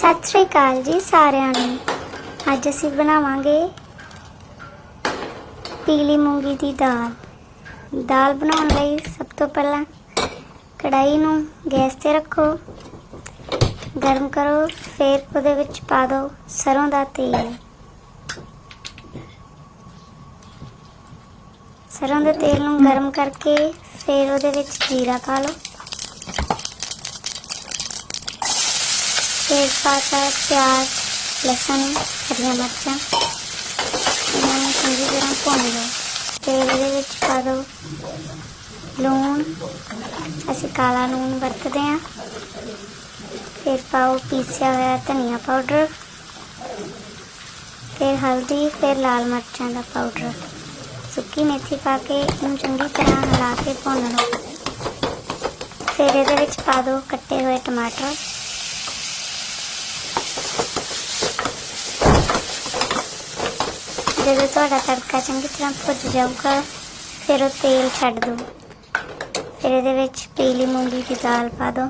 ਸਤਿ ਸ੍ਰੀ ਅਕਾਲ ਜੀ ਸਾਰਿਆਂ ਨੂੰ। ਅੱਜ ਅਸੀਂ ਬਣਾਵਾਂਗੇ ਪੀਲੀ ਮੂੰਗੀ ਦੀ ਦਾਲ। ਦਾਲ ਬਣਾਉਣ ਲਈ ਸਭ ਤੋਂ ਪਹਿਲਾਂ ਕੜਾਈ ਨੂੰ ਗੈਸ ਤੇ ਰੱਖੋ। ਗਰਮ ਕਰੋ, ਫਿਰ ਉਹਦੇ ਵਿੱਚ ਪਾ ਦਿਓ ਸਰੋਂ ਦਾ ਤੇਲ। ਸਰੋਂ ਦੇ ਤੇਲ ਨੂੰ ਗਰਮ ਕਰਕੇ ਫਿਰ ਉਹਦੇ ਵਿੱਚ ਜੀਰਾ ਪਾ ਲਓ। ਫਿਰ ਪਾਤਾ ਪਿਆਜ਼ ਲਸਣ ਹਰੀਆਂ ਮਿਰਚਾਂ ਇਹਨਾਂ ਨੂੰ ਚੰਗੀ ਤਰ੍ਹਾਂ ਭੁੰਨ ਲਓ ਫਿਰ ਇਹਦੇ ਵਿੱਚ ਪਾ ਦਿਓ ਲੂਣ ਅਸੀਂ ਕਾਲਾ ਲੂਣ ਵਰਤਦੇ ਹਾਂ ਫਿਰ ਪਾਓ ਪੀਸਿਆ ਹੋਇਆ ਧਨੀਆ ਪਾਊਡਰ ਫਿਰ ਹਲਦੀ ਫਿਰ ਲਾਲ ਮਿਰਚਾਂ ਦਾ ਪਾਊਡਰ ਸੁੱਕੀ ਮੇਥੀ ਪਾ ਕੇ ਇਹਨੂੰ ਚੰਗੀ ਤਰ੍ਹਾਂ ਹਿਲਾ ਕੇ ਭੁੰਨ ਲਓ ਫਿਰ ਇਹਦੇ ਵਿੱਚ ਪਾ ਦਿਓ ਕੱਟੇ ਹੋਏ ਟਮਾਟਰ ਜਦੋਂ ਤੁਹਾਡਾ ਤੜਕਾ ਚੰਗੀ ਤਰ੍ਹਾਂ ਭੁੱਜ ਜਾਊਗਾ, ਫਿਰ ਉਹ ਤੇਲ ਛੱਡ ਦਿਓ। ਫਿਰ ਇਹਦੇ ਵਿੱਚ ਪੀਲੀ ਮੂੰਗੀ ਦੀ ਦਾਲ ਪਾ ਦਿਓ।